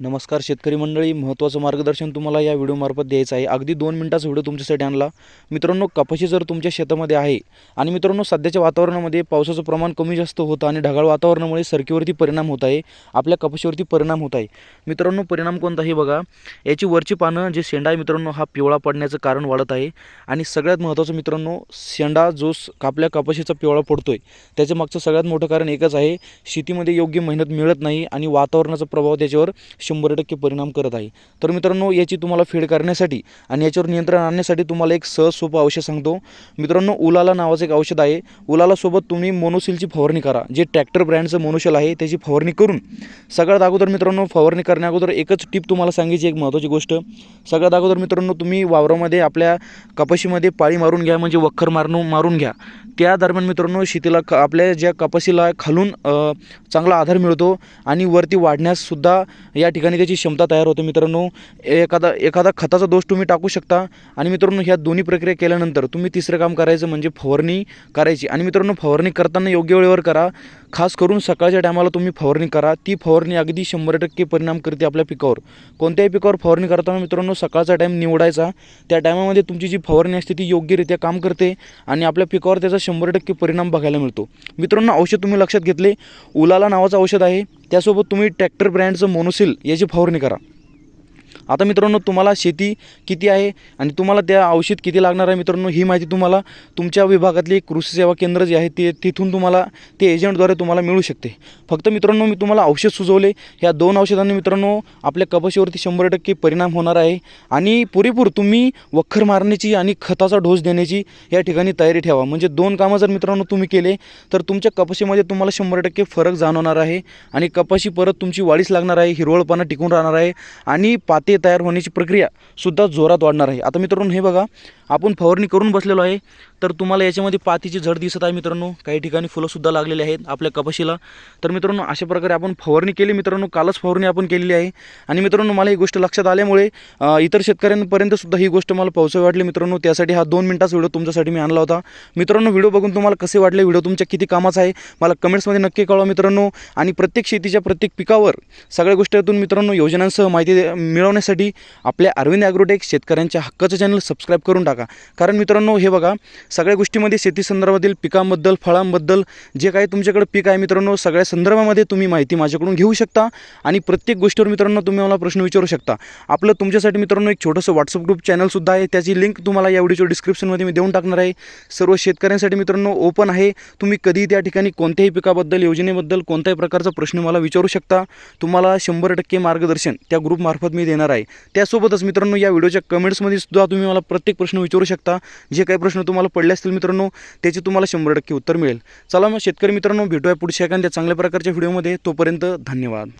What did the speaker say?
नमस्कार शेतकरी मंडळी महत्त्वाचं मार्गदर्शन तुम्हाला या व्हिडिओमार्फत द्यायचं आहे. अगदी दोन मिनटाचा व्हिडिओ तुमच्यासाठी आणला. मित्रांनो कपाशी जर तुमच्या शेतामध्ये आहे आणि मित्रांनो सध्याच्या वातावरणामध्ये पावसाचं प्रमाण कमी जास्त होतं आणि ढगाळ वातावरणामुळे सरकीवरती परिणाम होत आहे आपल्या कपाशीवरती परिणाम होत आहे. मित्रांनो परिणाम कोणता आहे बघा. याची वरची पानं जे शेंडा आहे मित्रांनो हा पिवळा पडण्याचं कारण वाढत आहे. आणि सगळ्यात महत्त्वाचं मित्रांनो शेंडा जो आपल्या कपाशीचा पिवळा पडतोय त्याच्या मागचं सगळ्यात मोठं कारण एकच आहे शेतीमध्ये योग्य मेहनत मिळत नाही आणि वातावरणाचा प्रभाव त्याच्यावर शंभर टक्के परिणाम करत आहे. तर मित्रांनो याची तुम्हाला फेड करण्यासाठी आणि याच्यावर नियंत्रण आणण्यासाठी तुम्हाला एक सहज सोपं औषध सांगतो. मित्रांनो उलाला नावाचं एक औषध आहे. उलाला सोबत तुम्ही मोनोसिलची फवारणी करा. जे ट्रॅक्टर ब्रँडचं मोनोशेल आहे त्याची फवारणी करून. सगळ्यात अगोदर मित्रांनो फवारणी करण्या अगोदर एकच टिप तुम्हाला सांगायची एक महत्त्वाची गोष्ट. सगळ्यात अगोदर मित्रांनो तुम्ही वावरामध्ये आपल्या कपाशीमध्ये पाळी मारून घ्या म्हणजे वखर मारून मारून घ्या. त्या दरम्यान मित्रांनो शेतीला क आपल्या ज्या कपाशीला खालून चांगला आधार मिळतो आणि वरती वाढण्याससुद्धा या ठिकाणी ठिकाणी त्याची क्षमता तयार होते. मित्रांनो एखादा एखादा खताचा दोष तुम्ही टाकू शकता. आणि मित्रांनो ह्या दोन्ही प्रक्रिया केल्यानंतर तुम्ही तिसरं काम करायचं म्हणजे फवारणी करायची. आणि मित्रांनो फवारणी करताना योग्य वेळेवर करा. खास करून सकाळच्या टायमाला तुम्ही फवारणी करा. ती फवारणी अगदी शंभर टक्के परिणाम करते आपल्या पिकावर. कोणत्याही पिकावर फवारणी करताना मित्रांनो सकाळचा टाईम निवडायचा. त्या टायमामध्ये तुमची जी फवारणी असते ती योग्यरित्या काम करते आणि आपल्या पिकावर त्याचा शंभर टक्के परिणाम बघायला मिळतो. मित्रांनो औषध तुम्ही लक्षात घेतले. उलाला नावाचं औषध आहे. त्यासोबत तुम्ही ट्रॅक्टर ब्रँडचं मोनोसिल याची फवारणी करा. आता मित्रांनो तुम्हाला शेती किती आहे आणि तुम्हाला त्या औषध किती लागणार आहे मित्रांनो ही माहिती तुम्हाला तुमच्या विभागातली कृषी सेवा केंद्र जे आहे ते तिथून तुम्हाला ते एजंटद्वारे तुम्हाला मिळू शकते. फक्त मित्रांनो मी तुम्हाला औषध सुचवले. ह्या दोन औषधांनी मित्रांनो आपल्या कपाशीवरती शंभर टक्के परिणाम होणार आहे आणि पुरेपूर तुम्ही वखर मारण्याची आणि खताचा डोस देण्याची या ठिकाणी तयारी ठेवा. म्हणजे दोन कामं जर मित्रांनो तुम्ही केले तर तुमच्या कपाशीमध्ये तुम्हाला शंभर टक्के फरक जाणवणार आहे आणि कपाशी परत तुमची वाढीस लागणार आहे हिरवळपणा टिकून राहणार आहे आणि पाते तयार होण्याची प्रक्रिया सुद्धा जोरात वाढणार आहे. आता मित्रांनो हे बघा आपण फवारणी करून बसलेलो आहे. तर तुम्हाला याच्यामध्ये पातीची झड दिसत आहे मित्रांनो. काही ठिकाणी फुलंसुद्धा लागलेली आहेत आपल्या कपाशीला. तर मित्रांनो अशा प्रकारे आपण फवारणी केली मित्रांनो. कालच फवारणी आपण केलेली आहे. आणि मित्रांनो मला ही गोष्ट लक्षात आल्यामुळे इतर शेतकऱ्यांपर्यंतसुद्धा ही गोष्ट मला पोहोचावी वाटली मित्रांनो. त्यासाठी हा दोन मिनटाचा व्हिडिओ तुमच्यासाठी मी आणला होता. मित्रांनो व्हिडिओ बघून तुम्हाला कसे वाटले? व्हिडिओ तुमच्या किती कामाचा आहे? मला कमेंट्समध्ये नक्की कळवा मित्रांनो. आणि प्रत्येक शेतीच्या प्रत्येक पिकावर सगळ्या गोष्टीतून मित्रांनो योजनांसह माहिती मिळवण्यासाठी आपल्या अरविंद ॲग्रोटेक शेतकऱ्यांच्या हक्काचं चॅनल सबस्क्राईब करून टाका. कारण मित्रांनो हे बघा सगळ्या गोष्टीमध्ये शेती संदर्भातील पिकांबद्दल फळांबद्दल जे काही तुमच्याकडे पीक आहे मित्रांनो सगळ्या संदर्भामध्ये तुम्ही माहिती माझ्याकडून घेऊ शकता आणि प्रत्येक गोष्टीवर मित्रांनो तुम्ही मला प्रश्न विचारू शकता. आपलं तुमच्यासाठी मित्रांनो एक छोटंसं व्हॉट्सअप ग्रुप चॅनलसुद्धा आहे. त्याची लिंक तुम्हाला या व्हिडिओच्या डिस्क्रिप्शनमध्ये मी देऊन टाकणार आहे. सर्व शेतकऱ्यांसाठी मित्रांनो ओपन आहे. तुम्ही कधी त्या ठिकाणी कोणत्याही पिकाबद्दल योजनेबद्दल कोणत्याही प्रकारचा प्रश्न मला विचारू शकता. तुम्हाला शंभर टक्के मार्गदर्शन त्या ग्रुपमार्फत मी देणार आहे. त्यासोबतच मित्रांनो या व्हिडिओच्या कमेंट्समध्ये सुद्धा तुम्ही मला प्रत्येक प्रश्न विचारू शकता. जे काही प्रश्न तुम्हाला पडले असतील मित्रांनो त्याचे तुम्हाला शंभर टक्के उत्तर मिळेल. चला मग शेतकरी मित्रांनो भेटूया पुढच्या एखाद्या चांगल्या प्रकारच्या व्हिडिओमध्ये तोपर्यंत धन्यवाद.